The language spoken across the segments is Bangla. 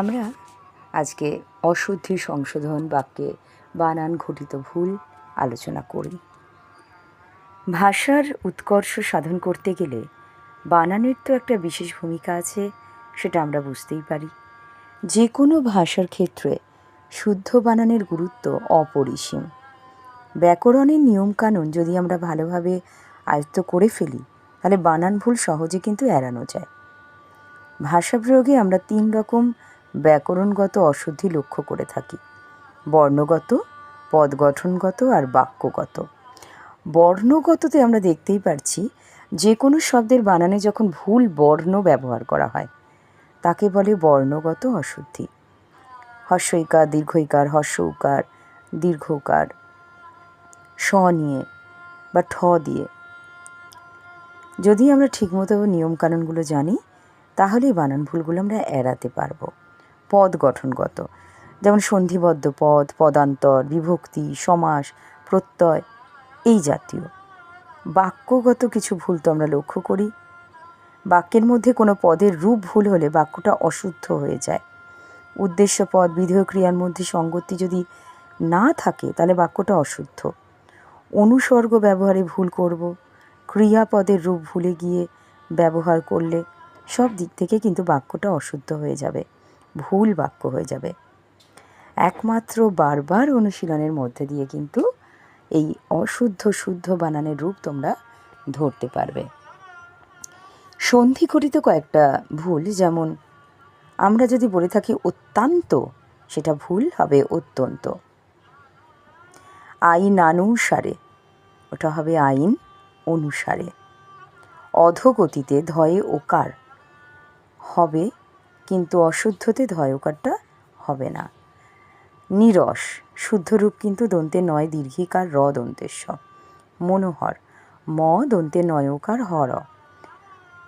আমরা আজকে অশুদ্ধি সংশোধন বাক্যে বানান ঘটিত ভুল আলোচনা করি। ভাষার উৎকর্ষ সাধন করতে গেলে বানানের তো একটা বিশেষ ভূমিকা আছে, সেটা আমরা বুঝতেই পারি। যে কোনো ভাষার ক্ষেত্রে শুদ্ধ বানানের গুরুত্ব অপরিসীম। ব্যাকরণের নিয়মকানুন যদি আমরা ভালোভাবে আয়ত্ত করে ফেলি, তাহলে বানান ভুল সহজে কিন্তু এড়ানো যায়। ভাষা প্রয়োগে আমরা তিন রকম ব্যাকরণগত অশুদ্ধি লক্ষ্য করে থাকি। বর্ণগত পদ গঠনগত আর বাক্যগত। বর্ণগততে আমরা দেখতেই পারছি যে কোনো শব্দের বানানে যখন ভুল বর্ণ ব্যবহার করা হয়, তাকে বলে বর্ণগত অশুদ্ধি। হর্ষইকার, দীর্ঘইকার হর্ষ উকার দীর্ঘকার স নিয়ে বা ঠ দিয়ে। যদি আমরা ঠিকমতো নিয়মকানুনগুলো জানি, তাহলেই বানান ভুলগুলো আমরা এড়াতে পারব। পদ গঠনগত। যেমন সন্ধিবদ্ধ পদ, পদান্তর, বিভক্তি, সমাস, প্রত্যয়, এই জাতীয়। বাক্যগত কিছু ভুল তো আমরা লক্ষ্য করি। বাক্যের মধ্যে কোনো পদের রূপ ভুল হলে বাক্যটা অশুদ্ধ হয়ে যায়। উদ্দেশ্য পদ বিধেয় ক্রিয়ার মধ্যে সঙ্গতি যদি না থাকে, তাহলে বাক্যটা অশুদ্ধ। অনুসর্গ ব্যবহারে ভুল করব ক্রিয়াপদের রূপ ভুলে গিয়ে ব্যবহার করলে সব দিক থেকে কিন্তু বাক্যটা অশুদ্ধ হয়ে যাবে। ভুল বাক্য হয়ে যাবে। একমাত্র বারবার অনুশীলনের মধ্যে দিয়ে কিন্তু এই অশুদ্ধ শুদ্ধ বানানের রূপ তোমরা ধরতে পারবে। সন্ধিঘটিত কয়েকটা ভুল যেমন, আমরা যদি বলে থাকি অত্যন্ত, সেটা ভুল হবে অত্যন্ত। আইন অনুসারে ওটা হবে আইন অনুসারে। অধগতিতে, ধয়ে, ওকার, হবে কিন্তু অশুদ্ধতে ধয়কারটা হবে না। নিরস শুদ্ধরূপ কিন্তু দন্তে নয় দীর্ঘিকার র দন্তেস্ব। মনোহর, ম দন্তে নয়কার হর।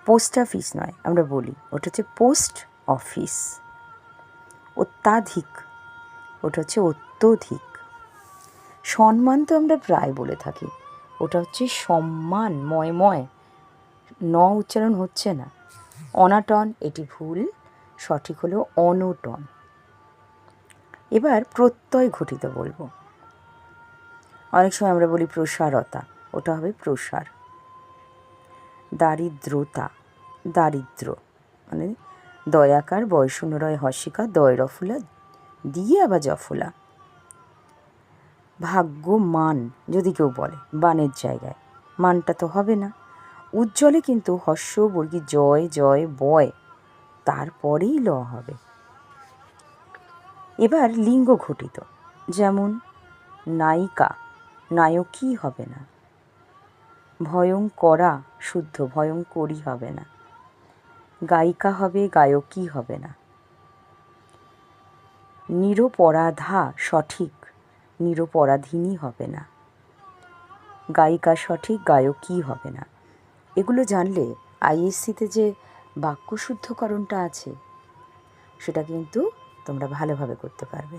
পোস্ট অফিস নয়, আমরা বলি, ওটা হচ্ছে পোস্ট অফিস। অত্যাধিক, ওটা হচ্ছে অত্যধিক। সম্মান তো আমরা প্রায় বলে থাকি, ওটা হচ্ছে সম্মান, ময় ময়। ন উচ্চারণ হচ্ছে না। অনাটন, এটি ভুল। সঠিক হলো অনটন। এবার প্রত্যয় ঘটিত বলব। অনেক সময় আমরা বলি প্রসারতা, ওটা হবে প্রসার। দারিদ্রতা, দারিদ্র মানে দয়াকার বয়শূন্যরয় হর্ষিকা দয় রফুলা দিয়ে আবার জফুলা। ভাগ্য মান যদি কেউ বলে, বানের জায়গায়। মানটা তো হবে না। উজ্জ্বলে কিন্তু হর্ষ, বর্গী, জয় জয়, বয় তারপরেই ল হবে। এবার লিঙ্গ ঘটিত, যেমন নায়িকা নায়কই হবে না। ভয়ঙ্করা শুদ্ধ ভয়ঙ্করী হবে না। গায়িকা হবে গায়কই হবে না। নিরপরাধা সঠিক নিরপরাধীনই হবে না। গায়িকা সঠিক গায়কই হবে না। এগুলো জানলে আইএসসিতে যে বাক্য শুদ্ধকরণটা আছে, সেটা কিন্তু তোমরা ভালোভাবে করতে পারবে।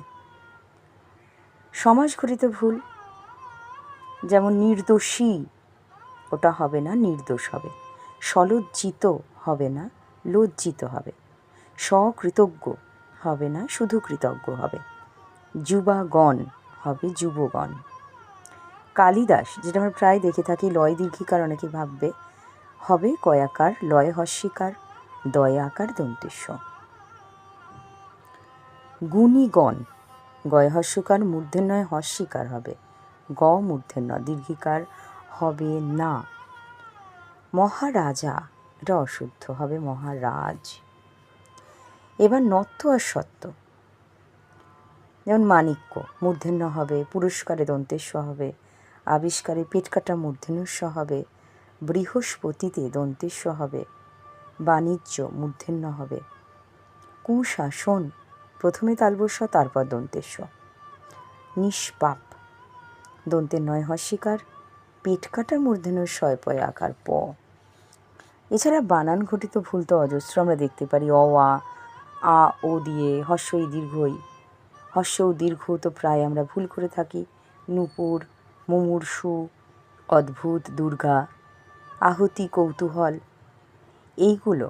সমাজ ঘটিত ভুল, যেমন নির্দোষী, ওটা হবে না, নির্দোষ হবে। সলজ্জিত হবে না, লজ্জিত হবে। সকৃতজ্ঞ হবে না, শুধু কৃতজ্ঞ হবে। যুবাগণ হবে যুবগণ। কালিদাস, যেটা আমরা প্রায় দেখে থাকি, লয় দীর্ঘিকার অনেকে ভাববে, হবে কয়াকার, লয় হস্যিকার দয়াকার দন্তেশ্ব। গুণীগণ গয় হস্যকার মূর্ধন্যয় হস্যিকার হবে। গ মূর্ধন্য দীর্ঘিকার হবে না। মহারাজা এটা অশুদ্ধ হবে মহারাজ। এবার নত্ব আর সত্য। যেমন মাণিক্য মূর্ধন্য হবে, পুরস্কারে দন্তেস্ব হবে। আবিষ্কারে পেট কাটা মূর্ধন্যস্ব হবে। বৃহস্পতিতে দন্তেস্ব হবে। বাণিজ্য মূর্ধন্য হবে। কুশাসন, প্রথমে তালবস্য, তারপর দন্তেস্ব নিষ্পাপ। দন্তের নয় হস্যিকার পেট কাটা মূর্ধন্য শয়পয় আকার প। এছাড়া বানান ঘটিত ভুল তো অজস্র, আমরা দেখতে পারি অ, আ আ, ও দিয়ে হর্ষই দীর্ঘই। ও দীর্ঘ তো প্রায় আমরা ভুল করে থাকি। নূপুর, মুমূর্ষু, অদ্ভুত, দুর্গা, আহুতি, কৌতূহল এইগুলো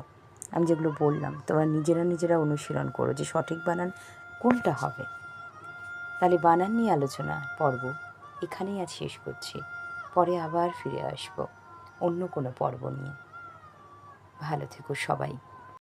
আমি যেগুলো বললাম, তোমরা নিজেরা নিজেরা অনুশীলন করো যে সঠিক বানান কোনটা হবে। তাহলে বানান নিয়ে আলোচনা পর্ব এখানেই আজ শেষ করছি। পরে আবার ফিরে আসব অন্য কোনো পর্ব নিয়ে। ভালো থেকো সবাই।